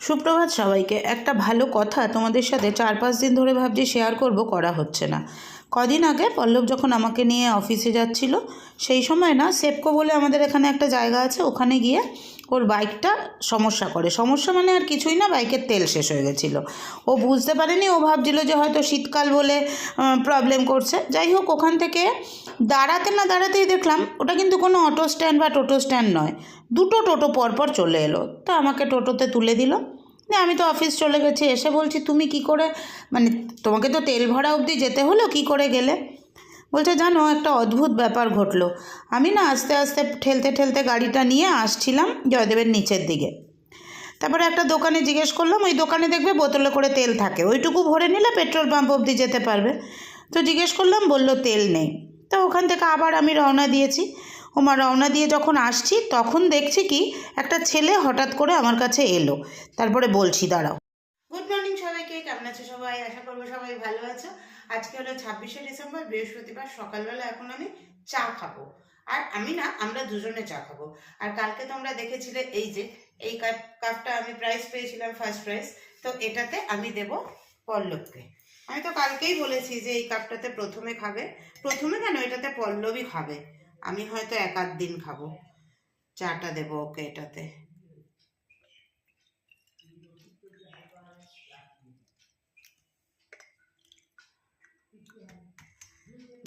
সুপ্রভাত সবাইকে, একটা ভালো কথা তোমাদের সাথে চার পাঁচ দিন ধরে ভাবছি শেয়ার করব, করা হচ্ছে না। কদিন আগে পল্লব যখন আমাকে নিয়ে অফিসে যাচ্ছিল, সেই সময় না সেপকো বলে আমাদের এখানে একটা জায়গা আছে, ওখানে গিয়ে ওর বাইকটা সমস্যা করে। সমস্যা মানে আর কিছুই না বাইকের তেল শেষ হয়ে গেছিল। ও বুঝতে পারেনি, ও ভাবছিল যে হয়তো শীতকাল বলে প্রবলেম করছে। যাই হোক, ওখান থেকে দাঁড়াতে না দাঁড়াতেই দেখলাম, ওটা কিন্তু কোনো অটো স্ট্যান্ড বা টোটো স্ট্যান্ড নয়। দুটো টোটো পরপর চলে এলো। তো আমাকে টোটোতে তুলে দিল। আমি তো অফিস চলে গেছি, এসে বলছি, তুমি কি করে মানে তোমাকে তো তেল ভরা অবধি যেতে হলো, কি করে গেলে? বলছে, জানো, একটা অদ্ভুত ব্যাপার ঘটলো। আমি না আস্তে আস্তে ঠেলতে ঠেলতে গাড়িটা নিয়ে আসছিলাম জয়দেবের নিচের দিকে। তারপরে একটা দোকানে জিজ্ঞেস করলাম, ওই দোকানে দেখবে বোতলে করে তেল থাকে। ওইটুকু ভরে নিলে পেট্রোল পাম্প অবধি যেতে পারবে। তো জিজ্ঞেস করলাম, বলল তেল নেই। তো ওখান থেকে আবার আমি রওনা দিয়েছি। ওমা, রওনা দিয়ে যখন আসছি, তখন দেখছি কি, একটা ছেলে হঠাৎ করে আমার কাছে এলো। তারপরে বলছি, দাঁড়াও। গুড মর্নিং সবাইকে, কেমন আছো সবাই? আশা করব সবাই ভালো আছো। আজকে হলো ছাব্বিশে ডিসেম্বর, বৃহস্পতিবার সকালবেলা এখন আমি চা খাব। আর আমি না, আমরা দুজনে চা খাব। আর কালকে তোমরা দেখেছিলে এই যে, এই কাপ, কাপটা আমি প্রাইজ পেয়েছিলাম ফার্স্ট প্রাইজ তো এটাতে আমি দেব পল্লবকে। আমি তো কালকেই বলেছি যে এই কাপটাতে প্রথমে খাবে। প্রথমে কেন? এটাতে পল্লবই খাবে। আমি হয়তো এক আধ দিন খাব। চাটা দেবো ওকে এটাতে।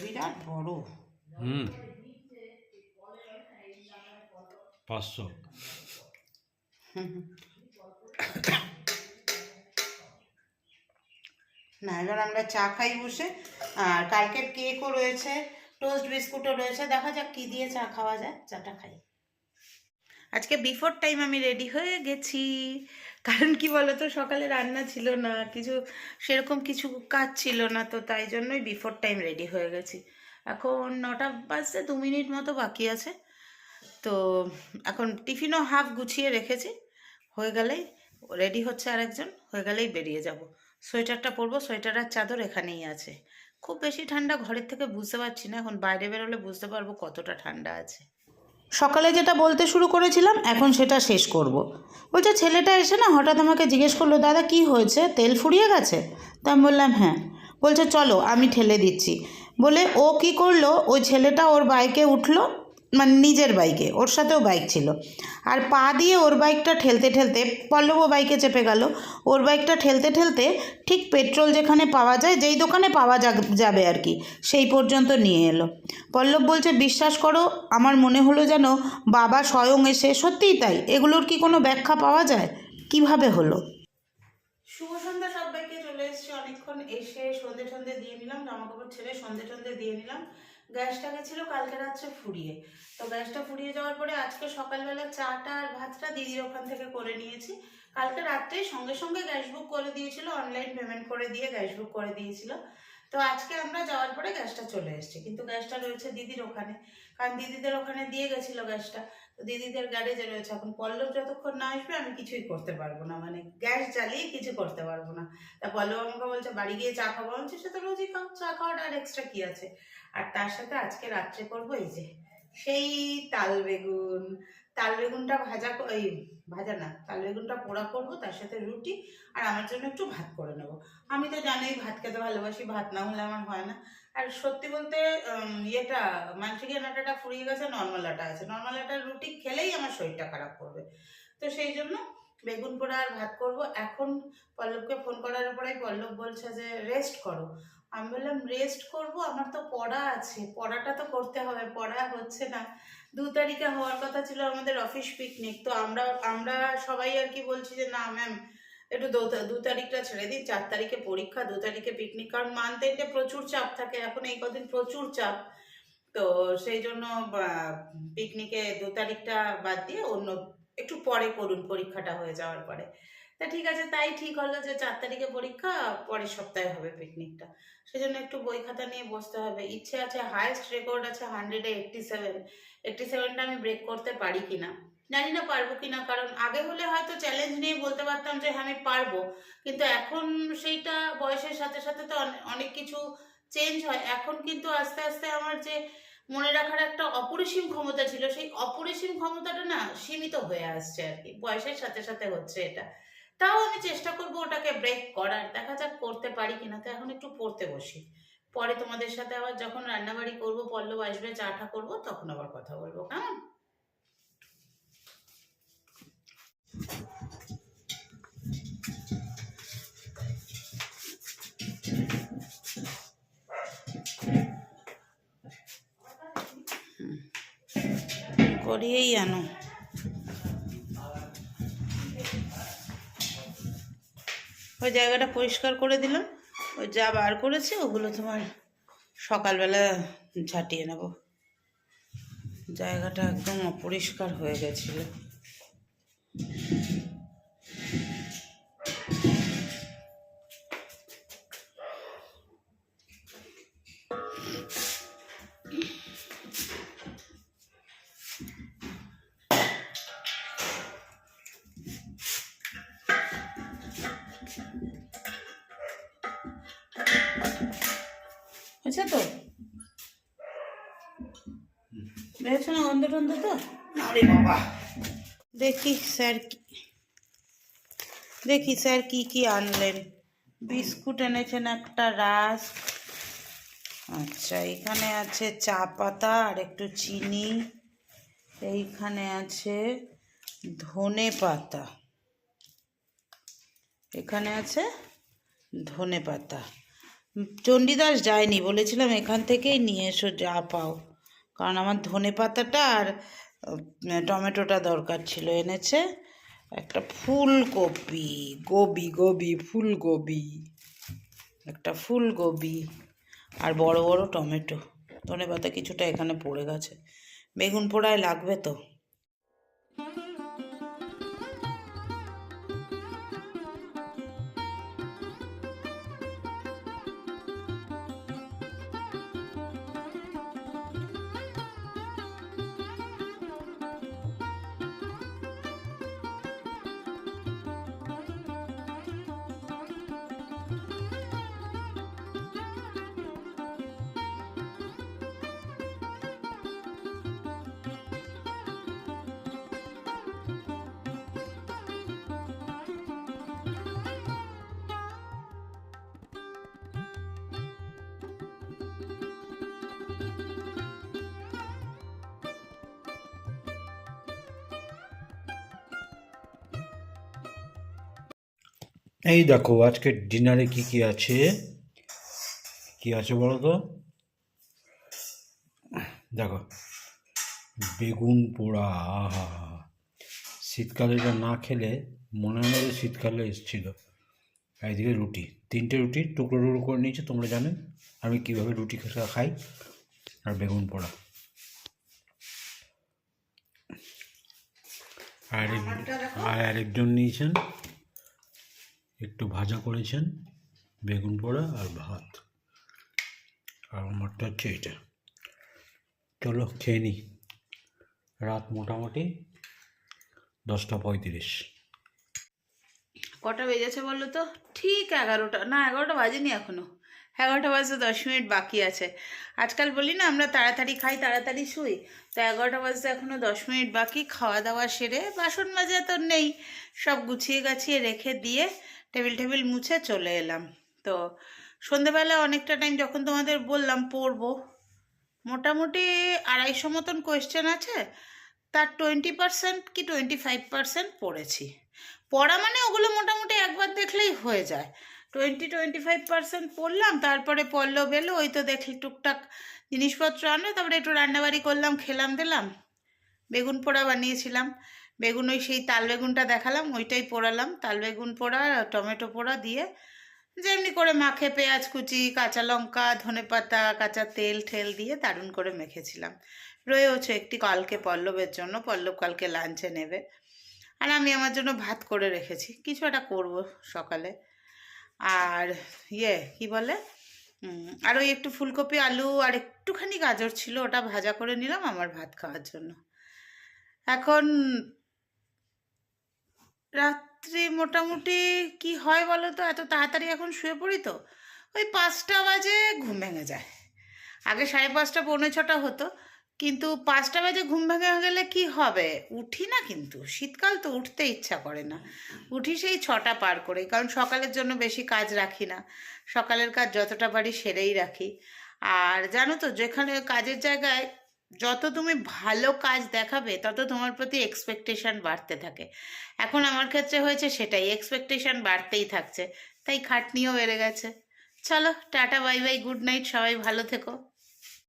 বিরাট বড়। হুম। পাঁচশো। না এবার আমরা চা খাই বসে। আর কালকের কেকও রয়েছে টোস্ট বিস্কুটও রয়েছে। দেখা যাক কি দিয়ে চা খাওয়া যায়। চাটা খাই। আজকে বিফোর টাইম আমি রেডি হয়ে গেছি। কারণ কি বলতো, সকালে রান্না ছিল না, কিছু সেরকম কিছু কাজ ছিল না, তো তাই জন্যই বিফোর টাইম রেডি হয়ে গেছি। এখন নটা বাজতে দু মিনিট মতো বাকি আছে, তো এখন টিফিনও হাফ গুছিয়ে রেখেছি। হয়ে গেলেই রেডি হচ্ছে আরেকজন, হয়ে গেলেই বেরিয়ে যাব। সোয়েটারটা পরবো, সোয়েটার আর চাদর এখানেই আছে। খুব বেশি ঠান্ডা ঘরের থেকে বুঝতে পারছি না, এখন বাইরে বেরোলে বুঝতে পারব কতটা ঠান্ডা আছে। সকালে যেটা বলতে শুরু করেছিলাম, এখন সেটা শেষ করব। বলছে, ছেলেটা এসে না হঠাৎ আমাকে জিজ্ঞেস করল, দাদা, কি হয়েছে? তেল ফুরিয়ে গেছে? তা আমি বললাম হ্যাঁ। বলছে, চলো, আমি ঠেলে দিচ্ছি। বলে, ও কি করল? ওই ছেলেটা ওর বাইকে উঠল মানে নিজের বাইকে ওর সাথেও বাইক ছিল। আর পা দিয়ে ওর বাইকটা ঠেলতে ঠেলতে পল্লবও বাইকে চেপে গেল। ওর বাইকটা ঠেলতে ঠেলতে ঠিক পেট্রোল যেখানে পাওয়া যায়, যেই দোকানে পাওয়া যাবে আর কি, সেই পর্যন্ত নিয়ে এলো। পল্লব বলছে, বিশ্বাস করো, আমার মনে হলো যেন বাবা স্বয়ং এসে, সত্যিই তাই, এগুলোর কি কোনো ব্যাখ্যা পাওয়া যায়? কীভাবে হলো? শুভ সন্ধ্যা চলে অনেকক্ষণ এসে দিয়ে নিলাম জামা কাপড় ছেড়ে দিয়ে নিলাম। গ্যাসটা গেছিল কালকে রাত্রে ফুরিয়ে। তো গ্যাসটা ফুরিয়ে যাওয়ার পরে আজকে সকালবেলা চাটা আর ভাতটা দিদির ওখান থেকে করে নিয়েছি। কালকে রাত্রে সঙ্গে সঙ্গে গ্যাস বুক করে দিয়েছিল, অনলাইন পেমেন্ট করে দিয়ে গ্যাস বুক করে দিয়েছিল। তো আজকে আমরা যাওয়ার পরে গ্যাসটা চলে এসছে, কিন্তু গ্যাসটা রয়েছে দিদির ওখানে। কারণ দিদিদের ওখানে দিয়ে গেছিল গ্যাসটা। দিদিদের গ্যারেজে রয়েছে এখন পল্লব যতক্ষণ না আসবে আমি কিছুই করতে পারব না। মানে গ্যাস জ্বালিয়ে কিছু করতে পারব না। তা পল্লব আমাকে বলছে বাড়ি গিয়ে চা আমি বলছি, সে তো রোজই খাও চা খাওয়াটা আর এক্সট্রা কি আছে? আর তার সাথে আজকে রাত্রে করব এই যে সেই তাল বেগুন। তাল বেগুনটা ভাজা এই ভাজা না তাল বেগুনটা পোড়া করব তার সাথে রুটি আর আমার জন্য একটু ভাত করে নেব। আমি তো জানি ভাত খেতে ভালোবাসি ভাত না হলে আমার হয় না। আর সত্যি বলতে ইয়েটা মানসিকের আটাটা ফুরিয়ে গেছে নর্মাল আটা আছে। নর্মাল আটার রুটি খেলেই আমার শরীরটা খারাপ করবে। তো সেই জন্য বেগুন পোড়া আর ভাত করব। এখন পল্লবকে ফোন করার পরেই পল্লব বলছে যে রেস্ট করো। আমি বললাম রেস্ট করব? আমার তো পড়া আছে। পড়াটা তো করতে হবে। পড়া হচ্ছে না। দু তারিখে হওয়ার কথা ছিল আমাদের অফিস পিকনিক তো আমরা আমরা সবাই আর কি বলছি যে, না ম্যাম একটু দু তারিখটা ছেড়ে দিই চার তারিখে পরীক্ষা, দু তারিখে পিকনিক কারণ মান্থ এন্ডে প্রচুর চাপ থাকে, এখন এই কদিন প্রচুর চাপ। তো সেই জন্য পিকনিকে দু তারিখটা বাদ দিয়ে অন্য, একটু পরে করুন, পরীক্ষাটা হয়ে যাওয়ার পরে। তা ঠিক আছে, তাই ঠিক হলো যে চার তারিখে পরীক্ষা, পরের সপ্তাহে হবে পিকনিকটা সেজন্য একটু বই খাতা নিয়ে বসতে হবে। ইচ্ছে আছে হায়েস্ট রেকর্ড আছে হান্ড্রেডে এইট্টি সেভেন এইট্টি সেভেনটা আমি ব্রেক করতে পারি কিনা? জানি না পারব কিনা, কারণ আগে হলে হয়তো চ্যালেঞ্জ নিয়ে বলতে পারতাম যে হ্যাঁ আমি পারব। কিন্তু এখন সেইটা বয়সের সাথে সাথে তো অনেক কিছু চেঞ্জ হয়। এখন কিন্তু আস্তে আস্তে আমার যে মনে রাখার একটা অপরিসীম ক্ষমতা ছিল, সেই অপরিসীম ক্ষমতাটা না সীমিত হয়ে আসছে আর কি। বয়সের সাথে সাথে হচ্ছে এটা। তাও আমি চেষ্টা করব ওটাকে ব্রেক করার। দেখা যাক করতে পারি কিনা। তো এখন একটু পড়তে বসি। পরে তোমাদের সাথে আবার যখন রান্নাবাড়ি করব, পল্লব আসবে চাটা করব, তখন আবার কথা বলব। কেমন? করিয়েই আনো। ওই জায়গাটা পরিষ্কার করে দিলাম। ওই যা বার করেছে, ওগুলো তোমার সকালবেলা ঝাঁটিয়ে নেব। জায়গাটা একদম অপরিষ্কার হয়ে গেছিল। আচ্ছা তো? বেরোচ্ছে না গন্ধ টন্ধ তো? দেখি স্যার কি দেখি স্যার কি কি আনলেন। বিস্কুট এনেছেন একটা রাস। আচ্ছা এখানে আছে চা পাতা আর একটু চিনি। এইখানে আছে ধনে পাতা। এখানে আছে ধনে পাতা। চণ্ডীদাস যায়নি, বলেছিলাম এখান থেকেই নিয়ে এসো যা পাও। কারণ আমার ধনে পাতাটা আর টমেটোটা দরকার ছিল। এনেছে একটা ফুলকপি, গোবি গোবি, ফুলকপি, একটা ফুলকপি আর বড় বড় টমেটো। ধনে পাতা কিছুটা এখানে পড়ে গেছে। বেগুন পোড়ায় লাগবে তো? এই দেখো আজকে ডিনারে কি কি আছে? কি আছে বলো তো? দেখো বেগুন পোড়া আহা। শীতকালে এটা না খেলে মনে হয় যে শীতকালে এসেছিল। এইদিকে রুটি তিনটে রুটি টুকরো টুকরো করে নিয়েছে তোমরা জানো আমি কীভাবে রুটি খা- খাই আর বেগুন পোড়া। আর আর আরেকজন নিয়েছেন। একটু ভাজা করেছেন, বেগুন পোড়া আর ভাত। আর আমারটা হচ্ছে এটা চলো খেয়ে নিই রাত মোটামুটি দশটা পঁয়ত্রিশ। কটা বেজেছে বলল তো? ঠিক এগারোটা, না এগারোটা বাজেনি এখনও। এগারোটা বাজতে দশ মিনিট বাকি আছে। আজকাল বলি না, আমরা তাড়াতাড়ি খাই, তাড়াতাড়ি শুই। তো এগারোটা বাজতে এখনও দশ মিনিট বাকি খাওয়া দাওয়া সেরে বাসন মাজা তো নেই। সব গুছিয়ে গাছিয়ে রেখে দিয়ে টেবিল টেবিল মুছে চলে এলাম। তো সন্ধেবেলা অনেকটা টাইম যখন তোমাদের বললাম পড়ব, মোটামুটি আড়াইশো মতন কোয়েশ্চেন আছে, তার টোয়েন্টি পার্সেন্ট কি টোয়েন্টি ফাইভ পার্সেন্ট পড়েছি। পড়া মানে ওগুলো মোটামুটি একবার দেখলেই হয়ে যায়। টোয়েন্টি টোয়েন্টি ফাইভ পার্সেন্ট পড়লাম, তারপরে পড়ল বেলো ওই তো দেখলি টুকটাক জিনিসপত্র আনলো, তারপরে একটু রান্নাবাড়ি করলাম, খেলাম, দিলাম, বেগুন পোড়া বানিয়েছিলাম, বেগুন ওই সেই তাল বেগুনটা দেখালাম, ওইটাই পোড়ালাম, তাল বেগুন পোড়া, টমেটো পোড়া দিয়ে যেমনি করে মাখে পেঁয়াজ কুচি, কাঁচা লঙ্কা, ধনে পাতা, কাঁচা তেল, ঠেল দিয়ে দারুণ করে মেখেছিলাম। রয়েওছে একটি কালকে পল্লবের জন্য, পল্লব কালকে লাঞ্চে নেবে। আর আমি আমার জন্য ভাত করে রেখেছি, কিছু একটা করব সকালে। আর ইয়ে কি বলে? আর ওই একটু ফুলকপি, আলু আর একটুখানি গাজর ছিল, ওটা ভাজা করে নিলাম আমার ভাত খাওয়ার জন্য। এখন রাত্রি মোটামুটি কি হয় বলো তো? এত তাড়াতাড়ি এখন শুয়ে পড়ি তো? ওই পাঁচটা বাজে, ঘুম ভেঙে যায়। আগে সাড়ে পাঁচটা, পৌনে ছটা হতো। কিন্তু পাঁচটা বাজে ঘুম ভেঙে গেলে কি হবে? উঠি না কিন্তু। শীতকাল তো উঠতে ইচ্ছা করে না। উঠি সেই ছটা পার করে। কারণ সকালের জন্য বেশি কাজ রাখি না। সকালের কাজ যতটা পারি সেরেই রাখি। আর জানো তো, যেখানে কাজের জায়গায় যত তুমি ভালো কাজ দেখাবে, তত তোমার প্রতি এক্সপেকটেশন বাড়তে থাকে। এখন আমার ক্ষেত্রে হয়েছে সেটাই। এক্সপেকটেশন বাড়তেই থাকছে। তাই খাটনিও বেড়ে গেছে। চলো, tata bye bye good night সবাই ভালো থেকো।